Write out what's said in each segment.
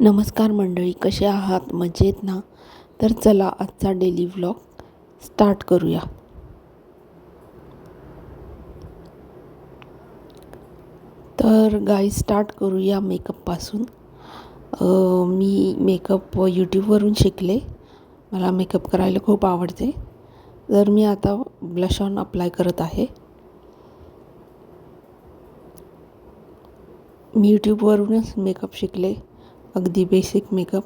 नमस्कार मंडळी कसे आहात? मजेत ना? तर चला आजचा डेली व्लॉग स्टार्ट करूया. तर गाई स्टार्ट करूया मेकअपपासून मी मेकअप यूट्यूबवरून शिकले. मला मेकअप करायला खूप आवडते. तर मी आता ब्लश ऑन अप्लाय करत आहे. मी यूट्यूबवरूनच मेकअप शिकले. अगदी बेसिक मेकअप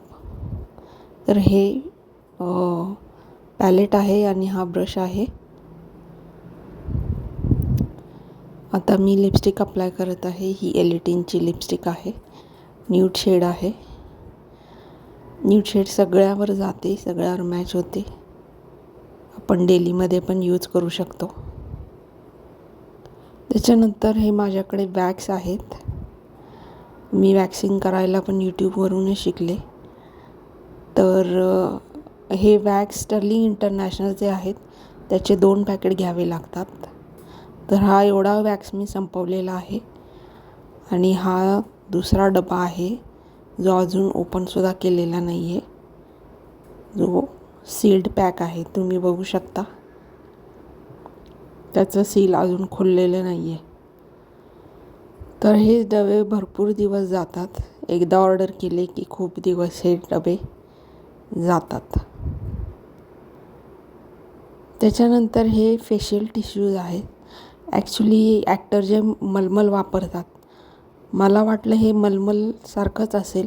तर हे पॅलेट आहे आणि हा ब्रश आहे. आता मी लिपस्टिक अप्लाय करत आहे. ही एलिटिनची लिपस्टिक आहे. न्यूड शेड आहे. न्यूड शेड सगळ्यावर जाते सगळ्यावर मॅच होते. आपण डेलीमध्ये पण यूज करू शकतो. त्याच्यानंतर हे माझ्याकडे वॅक्स आहेत. मी वॅक्सिंग करायला पण यूट्यूबवरूनच शिकले. तर हे वॅक्स स्टर्लिंग इंटरनॅशनल जे आहेत त्याचे दोन पॅकेट घ्यावे लागतात. तर हा एवढा वॅक्स मी संपवलेला आहे. आणि हा दुसरा डबा आहे जो अजून ओपनसुद्धा केलेला नाही आहे जो सील्ड पॅक आहे तुम्ही बघू शकता. त्याचं सील अजून खोललेलं नाही आहे तर हे डबे भरपूर दिवस जातात. एकदा ऑर्डर केले की खूप दिवस हे डबे जातात. त्याच्यानंतर हे फेशियल टिश्यूज आहेत. ॲक्च्युली ॲक्टर जे मलमल वापरतात मला वाटलं हे मलमलसारखंच असेल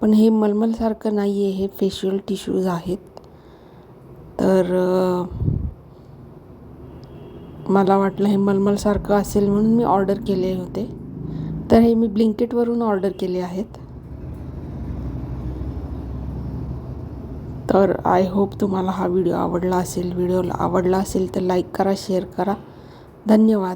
पण हे मलमलसारखं नाही आहे हे फेशियल टिश्यूज आहेत. तर मला वाटलं हे मलमलसारखं असेल म्हणून मी ऑर्डर केले होते. तर हे मी ब्लिंकेटवरून ऑर्डर केले आहेत. तर आय होप तुम्हाला हा व्हिडिओ आवडला असेल. व्हिडिओला आवडला असेल तर लाईक करा शेअर करा. धन्यवाद.